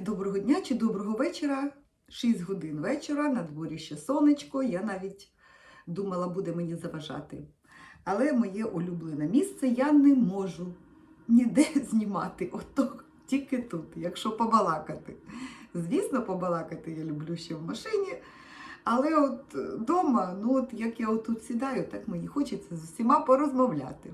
доброго дня чи доброго вечора. 6 годин вечора, на дворі ще сонечко. Я навіть думала, буде мені заважати. Але моє улюблене місце я не можу ніде знімати. Ото тільки тут, якщо побалакати. Звісно, побалакати я люблю ще в машині. Але от вдома, ну от як я отут сідаю, так мені хочеться з усіма порозмовляти.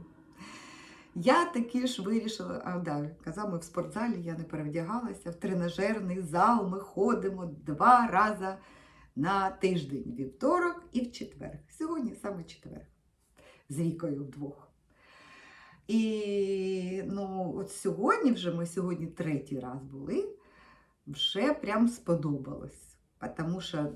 Я таки ж вирішила, а да, казав, ми в спортзалі, я не перевдягалася, в тренажерний зал ми ходимо два рази на тиждень, вівторок і в четвер. Сьогодні саме четвер. З вікою вдвох. І ну, от сьогодні вже ми сьогодні третій раз були, вже прям сподобалось. Тому що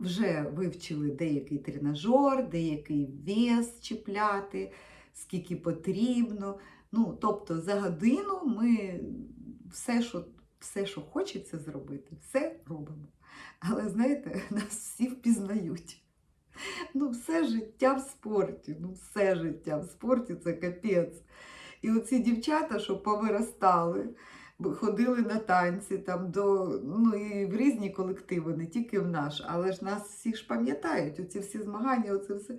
вже вивчили деякий тренажер, деякий вес чіпляти, скільки потрібно. Ну, тобто за годину ми все, що, все, що хочеться зробити, все робимо. Але знаєте, нас всі впізнають. Ну, все життя в спорті, ну, все життя в спорті це капець. І оці дівчата, що повиростали, ходили на танці там до, ну, і в різні колективи, не тільки в наш, але ж нас всіх ж пам'ятають, оці всі змагання, оце все.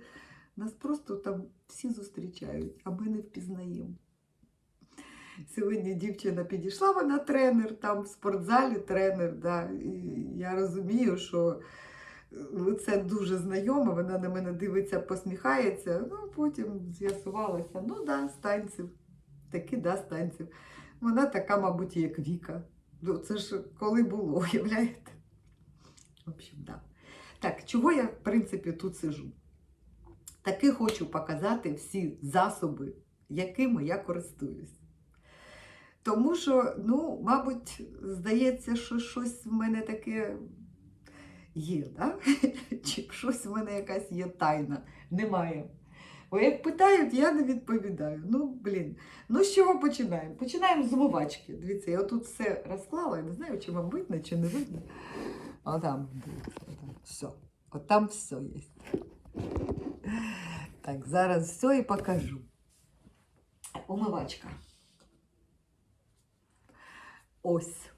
Нас просто там всі зустрічають, а ми не впізнаємо. Сьогодні дівчина підійшла, вона тренер, там в спортзалі тренер. Да, і я розумію, що е, це дуже знайомо, вона на мене дивиться, посміхається. Ну, потім з'ясувалося, ну да, з танців. Таки да, з танців. Вона така, мабуть, як Віка. Ну, це ж коли було, уявляєте? В общем, да. Так, чого я, в принципі, тут сижу? Таки хочу показати всі засоби, якими я користуюсь. Тому що, ну, мабуть, здається, що щось в мене таке є, да? чи щось в мене якась є тайна. Немає. Бо як питають, я не відповідаю. Ну, блін. Ну, з чого починаємо? Починаємо з умивачки. Дивіться, я тут все розклала, я не знаю, чи вам видно, чи не видно. А там все. От там все є. Так, зараз все і покажу. Умивачка. Ось.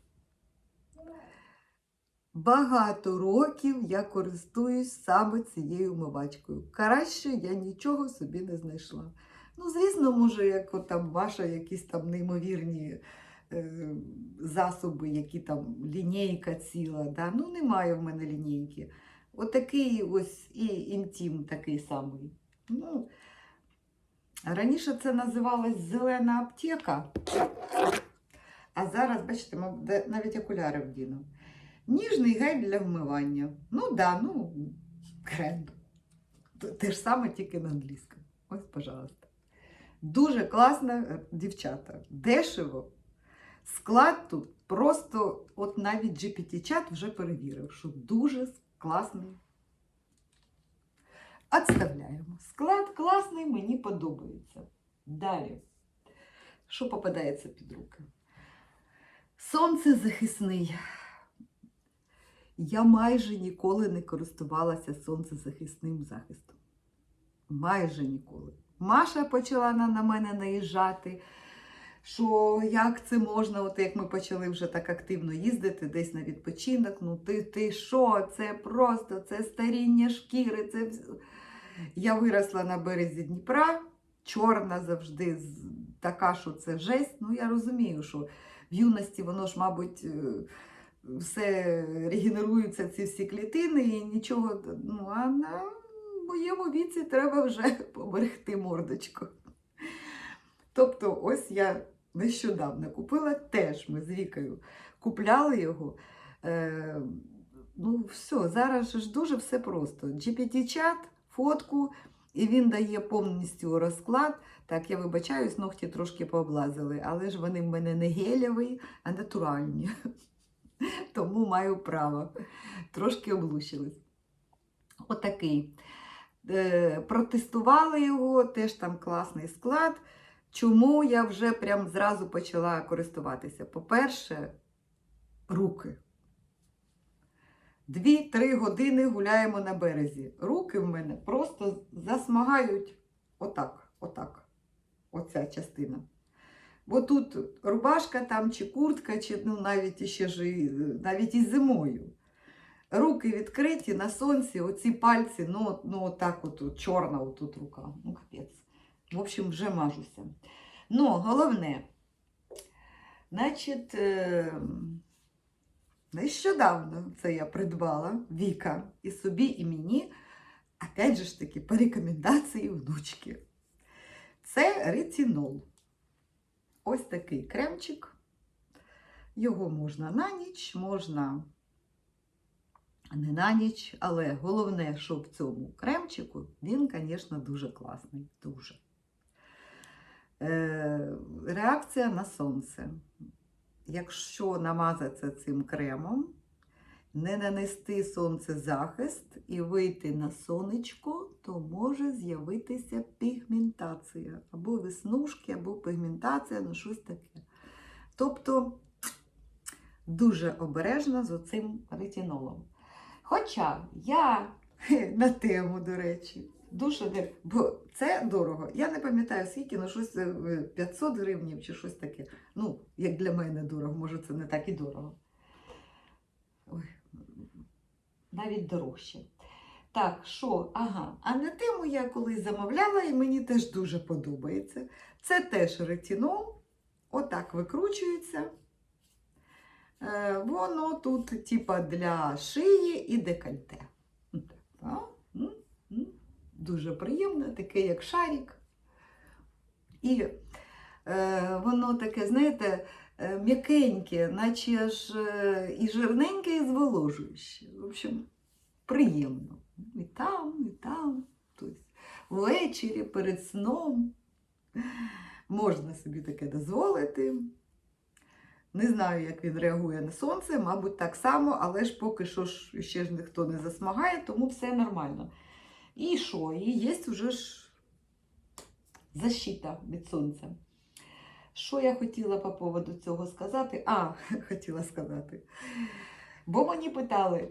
Багато років я користуюсь саме цією умивачкою. Краще я нічого собі не знайшла. Ну, звісно, може, як там ваша якісь там неймовірні е, засоби, які там лінійка ціла. Да? Ну, немає в мене лінійки. Отакий ось і інтім такий самий. Ну, раніше це називалось зелена аптека. А зараз, бачите, навіть окуляри вдіну. Ніжний гель для вмивання. Ну да, ну, крем. Те ж саме, тільки на англійському. Ось, пожалуйста. Дуже класно, е, дівчата. Дешево. Склад тут просто, от навіть GPT-чат вже перевірив, що дуже класний. Отставляємо. Склад класний, мені подобається. Далі. Що попадається під руки? Сонцезахисний. Я майже ніколи не користувалася сонцезахисним захистом. Майже ніколи. Маша почала на мене наїжджати, що як це можна, от як ми почали вже так активно їздити десь на відпочинок. Ну ти, ти що? Це просто це старіння шкіри. Це... Я виросла на березі Дніпра, чорна завжди, така, що це жесть. Ну я розумію, що в юності воно ж, мабуть, е, все регенеруються ці всі клітини і нічого. Ну, а на моєму віці треба вже поберегти мордочку. Тобто, ось я нещодавно купила теж ми з Вікою купляли його. Е, ну, все, зараз ж дуже все просто. GPT-чат, фотку, і він дає повністю розклад. Так, я вибачаюсь, ногті трошки пооблазили, але ж вони в мене не гелєві, а натуральні. Тому маю право. Трошки облучились. Отакий. Е, протестували його, теж там класний склад. Чому я вже прям зразу почала користуватися? По-перше, руки. Дві-три години гуляємо на березі. Руки в мене просто засмагають отак, отак. Оця частина. Бо тут рубашка там, чи куртка, чи ну, навіть іще ж навіть і зимою. Руки відкриті на сонці, оці пальці, ну, ну отак от, от чорна отут рука. Ну, капець. В общем, вже мажуся. Ну, головне, значить, е, нещодавно це я придбала Віка і собі, і мені, опять же ж таки, по рекомендації внучки. Це ретинол. Ось такий кремчик. Його можна на ніч, можна не на ніч, але головне, що в цьому кремчику, він, звісно, дуже класний. Дуже. Е, реакція на сонце. Якщо намазатися цим кремом, не нанести сонцезахист і вийти на сонечко, то може з'явитися пігментація. Або веснушки, або пігментація, ну щось таке. Тобто дуже обережно з оцим ретинолом. Хоча я на тему, до речі, дуже бо це дорого. Я не пам'ятаю скільки, ну щось е, 500 гривнів чи щось таке. Ну, як для мене дорого, може це не так і дорого. Ой, навіть дорожче. Так, що? Ага. А на тему я колись замовляла, і мені теж дуже подобається. Це теж ретинол. Отак викручується. Е, воно тут, типа, для шиї і декольте. Дуже приємне, таке як шарик. І е, воно таке, знаєте, е, м'якеньке, наче ж е, і жирненьке, і зволожуюче. В общем, приємно. І там, і там. Тобто, ввечері перед сном можна собі таке дозволити. Не знаю, як він реагує на сонце, мабуть, так само, але ж поки що ж ще ж ніхто не засмагає, тому все нормально. І що? І є вже ж защита від сонця. Що я хотіла по поводу цього сказати? А, хотіла сказати. Бо мені питали,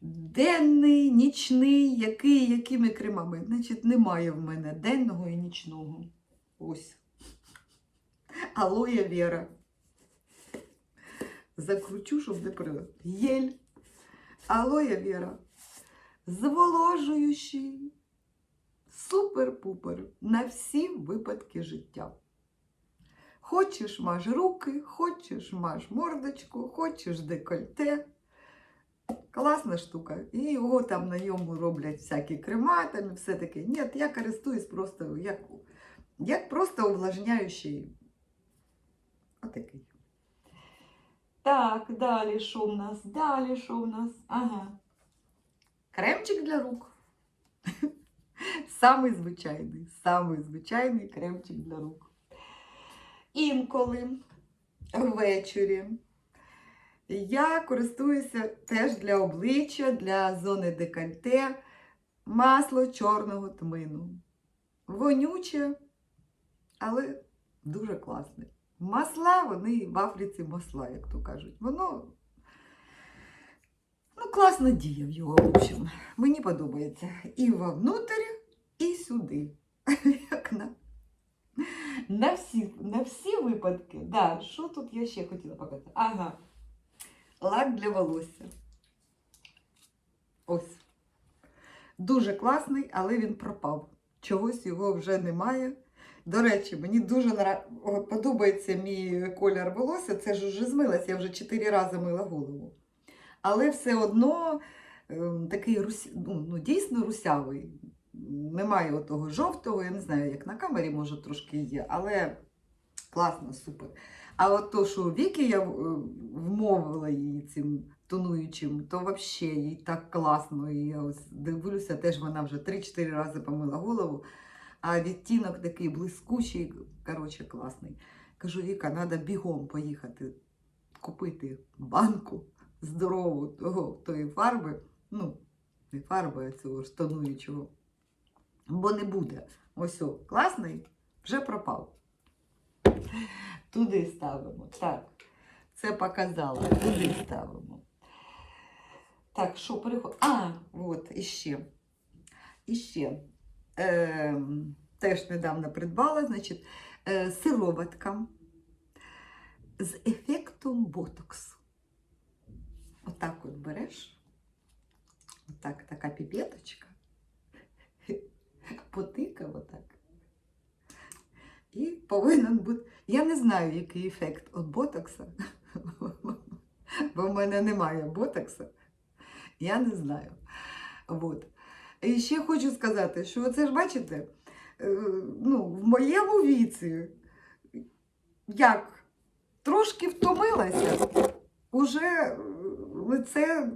денний, нічний, який, якими кремами? Значить, немає в мене денного і нічного. Ось. Алоє Вера. Закручу, щоб не прилив. Єль. Алоє Вера. Зволожуючий. Супер-пупер на всі випадки життя. Хочеш маж руки, хочеш маж мордочку, хочеш декольте. Класна штука. І його там на ньому роблять всякі крема там і все таке. Ні, я користуюсь просто як, як просто увлажняючий. Отакий. Так, далі що в нас? Далі що в нас? Ага. Кремчик для рук. Самий звичайний, самий звичайний кремчик для рук. Інколи ввечері я користуюся теж для обличчя, для зони декольте масло чорного тмину. Вонюче, але дуже класне. Масла, вони в Африці масла, як то кажуть. Воно ну, класно в його, в общем. Мені подобається. І вовнутрь, і сюди. Як на, на, всі, на всі випадки. Да, що тут я ще хотіла показати? Ага. Лак для волосся. Ось. Дуже класний, але він пропав. Чогось його вже немає. До речі, мені дуже подобається мій колір волосся. Це ж вже змилася, я вже 4 рази мила голову. Але все одно ем, такий ну, ну, дійсно русявий. Немає отого жовтого, я не знаю, як на камері, може, трошки є, але класно, супер. А от то, що віки я е, вмовила її цим тонуючим, то взагалі їй так класно. І я ось дивлюся, теж вона вже 3-4 рази помила голову, а відтінок такий блискучий, коротше, класний. Кажу, Віка, треба бігом поїхати, купити банку здорову того, тої фарби. Ну, не фарби, а цього ж тонуючого. Бо не буде. Ось, о, класний, вже пропав. Туди ставимо. Так, це показала. Туди ставимо. Так, що переходимо? А, от, іще. Іще. Е, теж недавно придбала, значить, е, сироватка з ефектом ботоксу. Отак от береш. Отак, така піпеточка. Потикав отак. І повинен бути. Я не знаю, який ефект від ботокса, бо в мене немає ботокса. Я не знаю. От. І ще хочу сказати, що це ж бачите, е, ну, в моєму віці, як трошки втомилася, уже лице,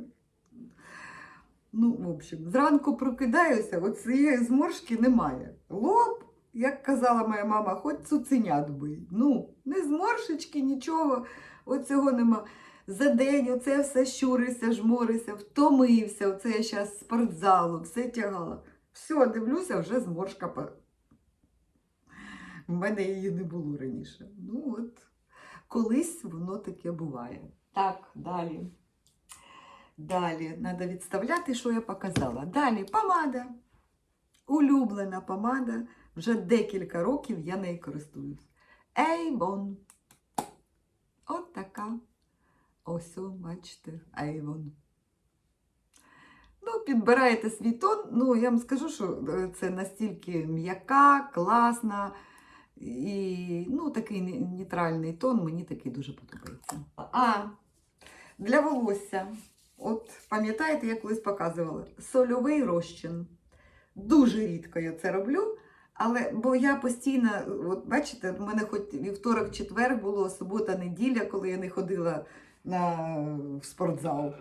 ну, в общем, зранку прокидаюся, от цієї зморшки немає. Лоб, як казала моя мама, хоч цуценят бий. Ну, не зморшечки, нічого, оцього нема. За день оце все щурися, жмурися, втомився, оце я зараз спортзалу, все тягала. Все, дивлюся, вже зморшка. В мене її не було раніше. Ну от, колись воно таке буває. Так, далі. Далі треба відставляти, що я показала. Далі помада. Улюблена помада. Вже декілька років я нею користуюсь. Avon. От така. Ось, бачите, Avon. Ну, підбираєте свій тон. Ну, я вам скажу, що е, це настільки м'яка, класна. І ну, такий нейтральний тон мені такий дуже подобається. А для волосся. От пам'ятаєте, я колись показувала сольовий розчин. Дуже рідко я це роблю. Але бо я постійно, от бачите, в мене хоч вівторок, четвер було, субота, неділя, коли я не ходила на в спортзал.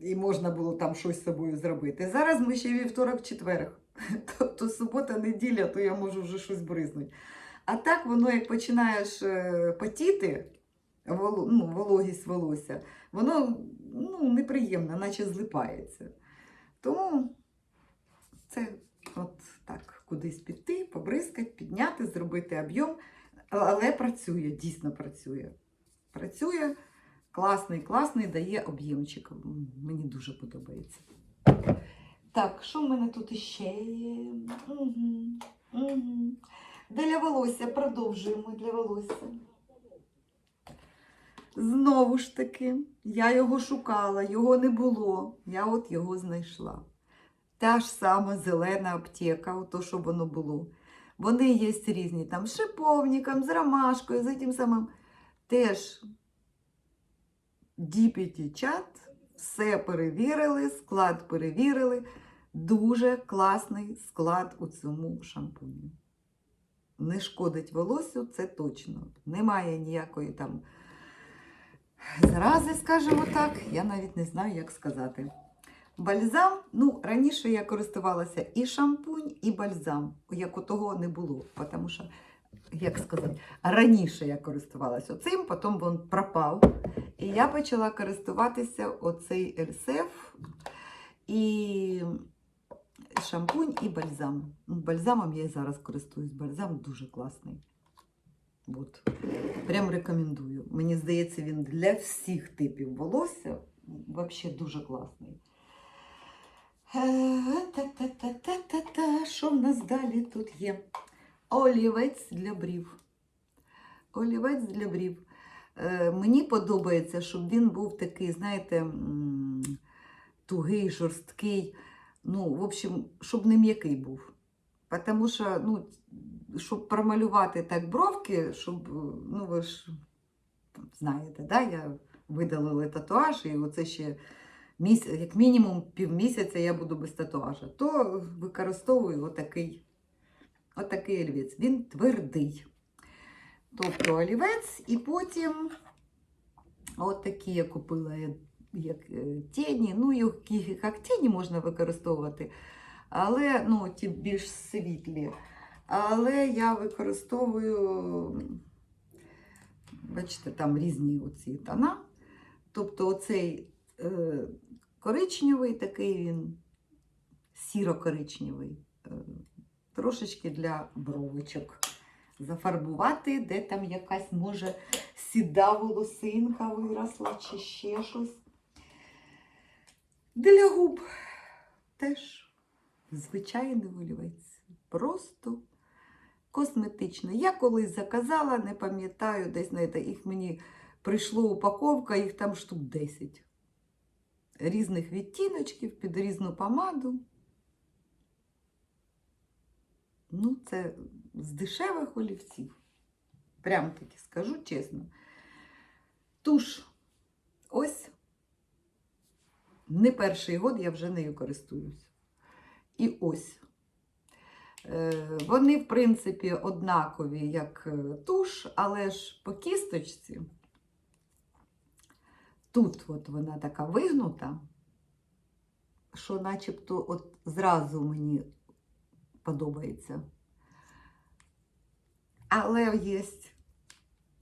І можна було там щось з собою зробити. Зараз ми ще вівторок, четвер. Тобто субота, неділя, то я можу вже щось бризнути. А так воно, як починаєш е, потіти, воло- ну, вологість волосся, воно ну, неприємно, наче злипається. Тому це от так, кудись піти, побризкати, підняти, зробити об'єм. Але працює, дійсно працює. Працює класний, класний, дає об'ємчик. Мені дуже подобається. Так, що в мене тут іще є? Угу, угу. Для волосся продовжуємо для волосся. Знову ж таки, я його шукала, його не було. Я от його знайшла. Та ж сама зелена аптека, ото що воно було. Вони є різні, там з шиповником, з ромашкою, з тим самим. Теж DPT чат, все перевірили, склад перевірили. Дуже класний склад у цьому шампуні. Не шкодить волосю, це точно. Немає ніякої там зарази, скажімо так. Я навіть не знаю, як сказати. Бальзам, ну, раніше я користувалася і шампунь, і бальзам, як у того не було. Тому що, як сказати, раніше я користувалася оцим, потім він пропав. І я почала користуватися оцей Ельсеф і шампунь, і бальзам. Бальзамом я і зараз користуюсь. Бальзам дуже класний. От. Прям рекомендую. Мені здається, він для всіх типів волосся взагалі дуже класний. Е. Що в нас далі тут є? Олівець для брів. Олівець для брів. Е, Мені подобається, щоб він був такий, знаєте, тугий, жорсткий. Ну, в общем, щоб не м'який був. Тому що, ну, щоб промалювати так бровки, щоб, е, ну ви ж знаєте, да, я видалила татуаж, і оце ще міс... як мінімум півмісяця я буду без татуажа, то використовую отакий, отакий олівець. Він твердий. Тобто олівець, і потім от такі я купила як е, тіні. Ну, як тіні можна використовувати, але ну, ті більш світлі. Але я використовую, бачите, там різні оці тона. Тобто оцей е, коричневий такий він, сіро-коричневий, е, трошечки для бровочок. Зафарбувати, де там якась може сіда волосинка виросла чи ще щось. Для губ теж звичайний олівець. Просто косметична. Я колись заказала, не пам'ятаю, десь знаєте, їх мені прийшла упаковка, їх там штук 10. Різних відтіночків під різну помаду. Ну, це з дешевих олівців. Прям таки скажу чесно. Туш, ось не перший год я вже нею користуюсь. І ось. Е, Вони, в принципі, однакові, як е, туш, але ж по кісточці. Тут от вона така вигнута, що начебто от зразу мені подобається. Але є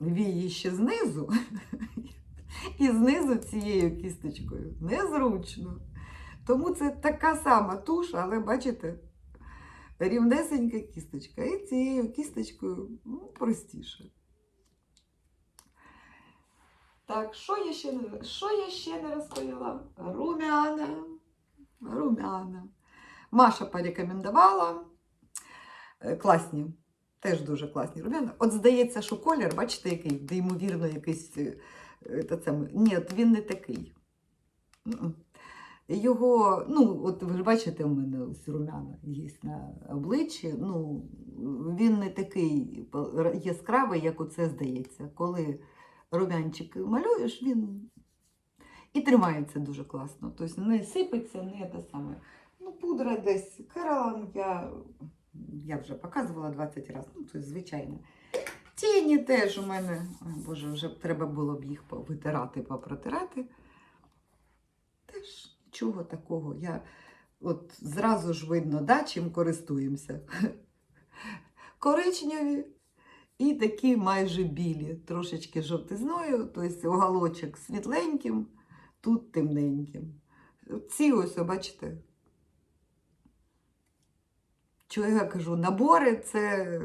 вії ще знизу, і знизу цією кісточкою незручно. Тому це така сама туш, але бачите, рівнесенька кісточка. І цією кісточкою ну, простіше. Так, що я ще не, що я ще не розповіла? Румяна. Румяна. Маша порекомендувала. Е, Класні. Теж дуже класні румяна. От здається, що колір, бачите, який, де ймовірно, якийсь. е, е, ні, він не такий. Його, ну, от ви ж бачите, у мене ось румяна є на обличчі. Ну, він не такий яскравий, як оце здається. Коли румянчик малюєш, він і тримається дуже класно. Тобто не сипеться, не те саме. Ну, пудра десь. Каралан я, я вже показувала 20 разів, ну, тобто, звичайно. Тіні теж у мене, Ой, Боже, вже треба було б їх повитирати, попротирати. Нічого такого. Я от зразу ж видно, да, чим користуємося. Коричневі і такі майже білі, трошечки жовтизною, тобто уголочок світленьким, тут темненьким. Ці ось, бачите. Чого я кажу, набори це,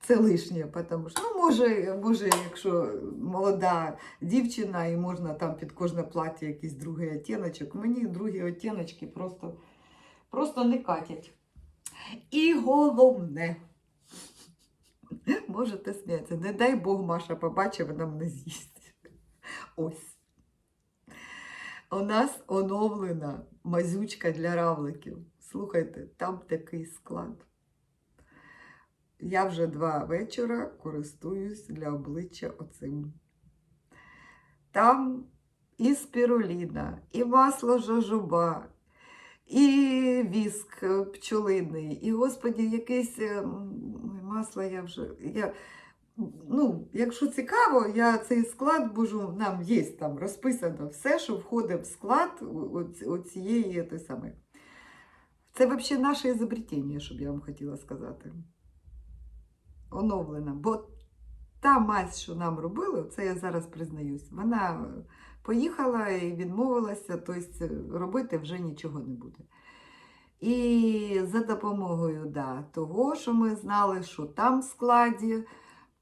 це лишнє, тому що, ну, може, може, якщо молода дівчина і можна там під кожне плаття якийсь другий оттіночок, мені другі оттіночки просто, просто не катять. І головне, можете сміятися, не дай Бог Маша побачить, вона мене з'їсть. Ось. У нас оновлена мазючка для равликів. Слухайте, там такий склад. Я вже два вечора користуюсь для обличчя оцим. Там і спіруліна, і масло жожоба, і віск пчолиний, і, господі, якесь е, масло я вже. Я, ну, якщо цікаво, я цей склад можу, нам є там розписано все, що входить в склад оці- оцієї. Це взагалі наше ізобретення, щоб я вам хотіла сказати. Оновлена. Бо та мазь, що нам робили, це я зараз признаюсь, вона поїхала і відмовилася, тобто робити вже нічого не буде. І за допомогою да, того, що ми знали, що там в складі,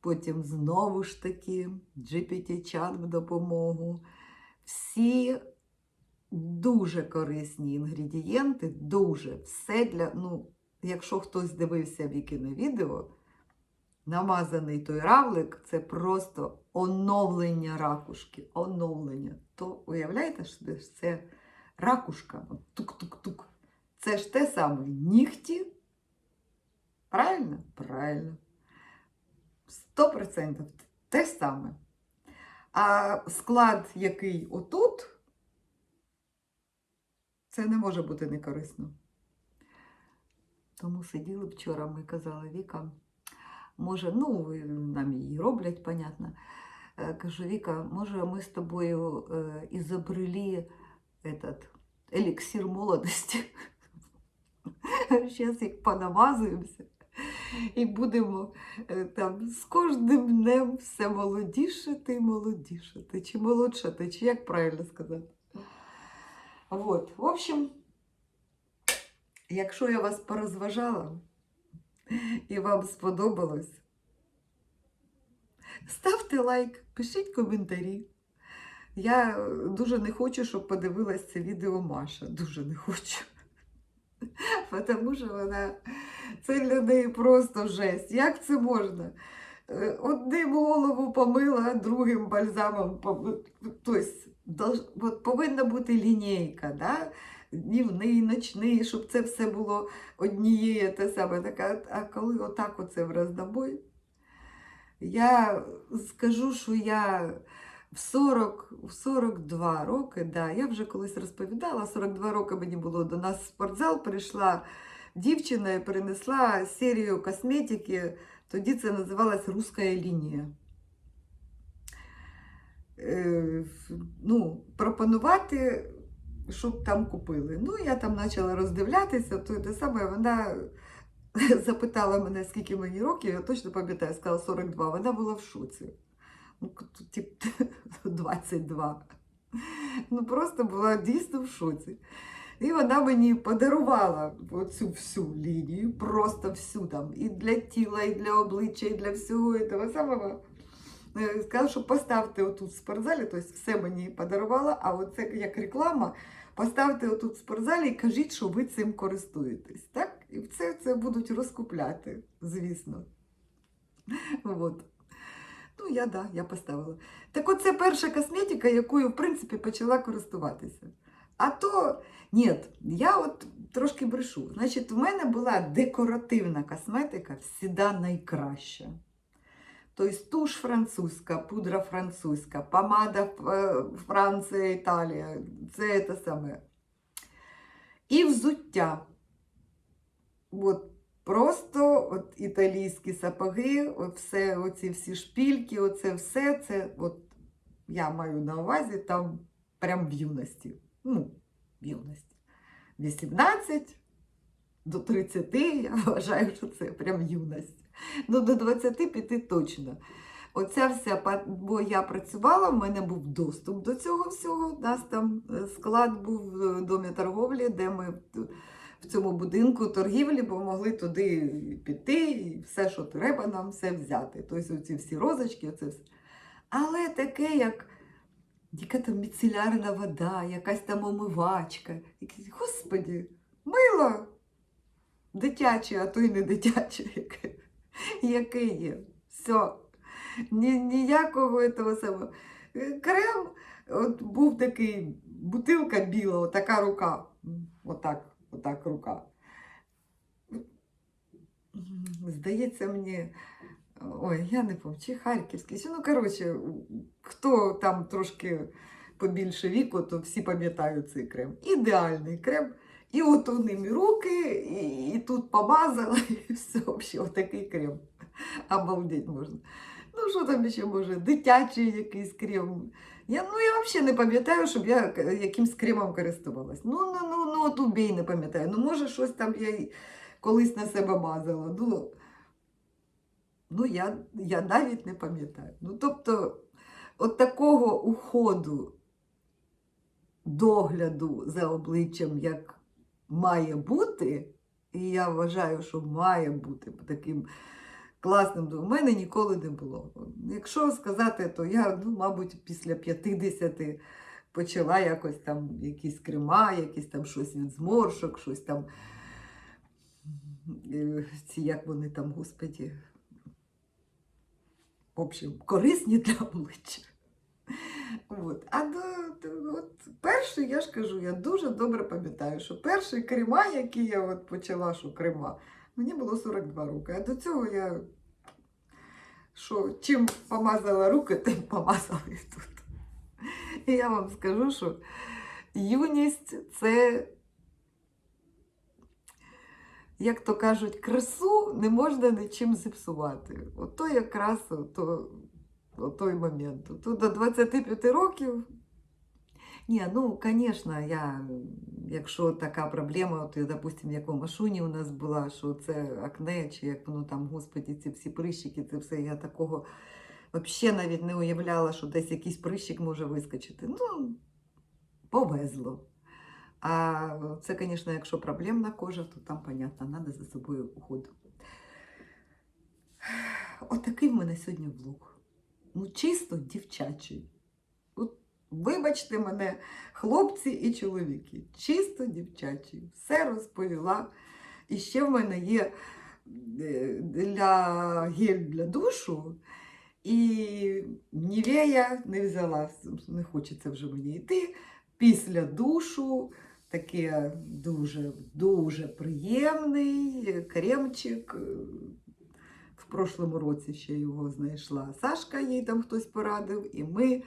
потім знову ж таки GPT-чат в допомогу. Всі дуже корисні інгредієнти, дуже все для. Ну, якщо хтось дивився Вікине відео, намазаний той равлик це просто оновлення ракушки. Оновлення. То уявляєте, що це ракушка? Тук-тук-тук. Це ж те саме нігті. Правильно? Правильно. Сто процентів те саме. А склад, який отут, це не може бути некорисно. Тому сиділи вчора, ми казали Віка, може, ну, нам її роблять, понятно. Е, Кажу, Віка, може, ми з тобою ізобрели этот еліксир молодості. Зараз як понамазуємося і будемо е, там з кожним днем все молодішати і молодішати, чи молодшати, чи як правильно сказати. Вот. В общем, якщо я вас порозважала і вам сподобалось, ставте лайк, пишіть коментарі. Я дуже не хочу, щоб подивилась це відео Маша. Дуже не хочу. Тому що вона Це для неї просто жесть. Як це можна? Е, Одним голову помила, другим бальзамом. Тобто, повинна бути лінійка, да? Днівний, ночний, щоб це все було однією те саме. Така, а коли отак оце в роздобой, я скажу, що я в 40, в 42 роки, да, я вже колись розповідала, 42 роки мені було до нас в спортзал, прийшла дівчина і принесла серію косметики, тоді це називалось Руська лінія. Е, ну, пропонувати, щоб там купили. Ну, я там почала роздивлятися, то те саме вона запитала мене, скільки мені років, я точно пам'ятаю, сказала 42, вона була в шоці. Ну, тип, 22. Ну, просто була дійсно в шоці. І вона мені подарувала оцю всю лінію, просто всю там, і для тіла, і для обличчя, і для всього того самого. Е, Сказала, що поставте отут в спортзалі, тобто все мені подарувала, а оце як реклама, поставте отут в спортзалі і кажіть, що ви цим користуєтесь. Так? І це, це будуть розкупляти, звісно. От. Ну, я да, я поставила. Так оце перша косметика, якою, в принципі, почала користуватися. А то, ні, я от трошки брешу. Значить, в мене була декоративна косметика, всіда найкраща. Тобто туш французька, пудра французька, помада е, Франція, Італія. Це те саме. І взуття. От просто от італійські сапоги, все, оці всі шпільки, оце все, це от я маю на увазі там прям в юності. Ну, в юності. 18 до 30 я вважаю, що це прям юність. Ну, до 25 точно. Оця вся, бо я працювала, в мене був доступ до цього всього. У нас там е, склад був в домі торговлі, де ми в- цьому будинку торгівлі, бо могли туди піти і все, що треба, нам все взяти. Тобто оці всі розочки, оце все. Але таке, як яка там міцелярна вода, якась там омивачка. Господі, мило дитяче, а то й не дитяче, яке, яке є. Все. Ні, ніякого того самого. Е, Крем, от був такий, бутилка біла, отака рука. Отак, отак рука. Здається мені, ой, я не пам'ятаю, Харківський, ну, коротше, хто там трошки побільше віку, то всі пам'ятають цей крем. Ідеальний крем. І от у ним і руки, і, і тут помазала, і все, взагалі, отакий крем. Обалдеть можна. Ну, що там ще може? Дитячий якийсь крем. Я, ну, я взагалі не пам'ятаю, щоб я якимсь кремом користувалась. Ну, ну, ну, ну, от убій не пам'ятаю. Ну, може, щось там я колись на себе мазала. Ну, ну я, я навіть не пам'ятаю. Ну, тобто, от такого уходу, догляду за обличчям, як має бути, і я вважаю, що має бути таким класним, у мене ніколи не було. Якщо сказати, то я, ну, мабуть, після 50 почала якось там якісь крема, якісь там щось від зморшок, щось там. е, Ці, як вони там, господі. В общем, корисні для обличчя. От. А до, от перший, я ж кажу, я дуже добре пам'ятаю, що перший крема, який я от почала, що крема, мені було 42 роки. А до цього я що чим помазала руки, тим помазала і тут. І я вам скажу, що юність це, як то кажуть, красу не можна нічим зіпсувати. Ото якраз ото, той момент. То до 25 років. Ні, ну, звісно, я, якщо така проблема, от, допустим, як у Машуні у нас була, що це акне, чи як воно там, господі, ці всі прищики, це все, я такого взагалі навіть не уявляла, що десь якийсь прищик може вискочити. Ну, повезло. А це, звісно, якщо проблемна кожа, то там, понятно, треба за собою уходу. Отакий в мене сьогодні влог. Ну, чисто дівчачий. От, вибачте мене, хлопці і чоловіки, чисто дівчачий. Все розповіла. І ще в мене є е, для гель для душу. І Нівея не взяла, не хочеться вже мені йти. Після душу таке дуже дуже приємний кремчик. Прошлому році ще його знайшла Сашка, їй там хтось порадив, і ми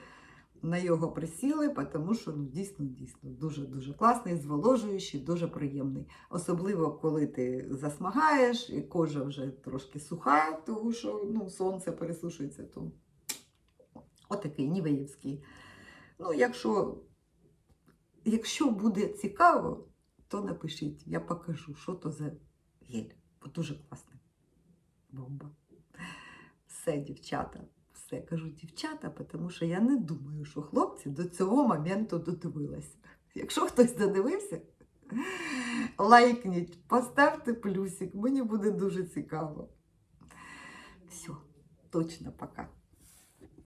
на його присіли, тому що ну, дійсно, дійсно дуже-дуже класний, зволожуючий, дуже приємний. Особливо, коли ти засмагаєш, і кожа вже трошки суха, тому що ну, сонце пересушується, то отакий нівеївський. Ну, якщо, якщо буде цікаво, то напишіть, я покажу, що то за гель. Бо дуже класний. Бомба. Все, дівчата. Все кажу дівчата, тому що я не думаю, що хлопці до цього моменту додивилися. Якщо хтось додивився, лайкніть, поставте плюсик, мені буде дуже цікаво. Все, точно пока.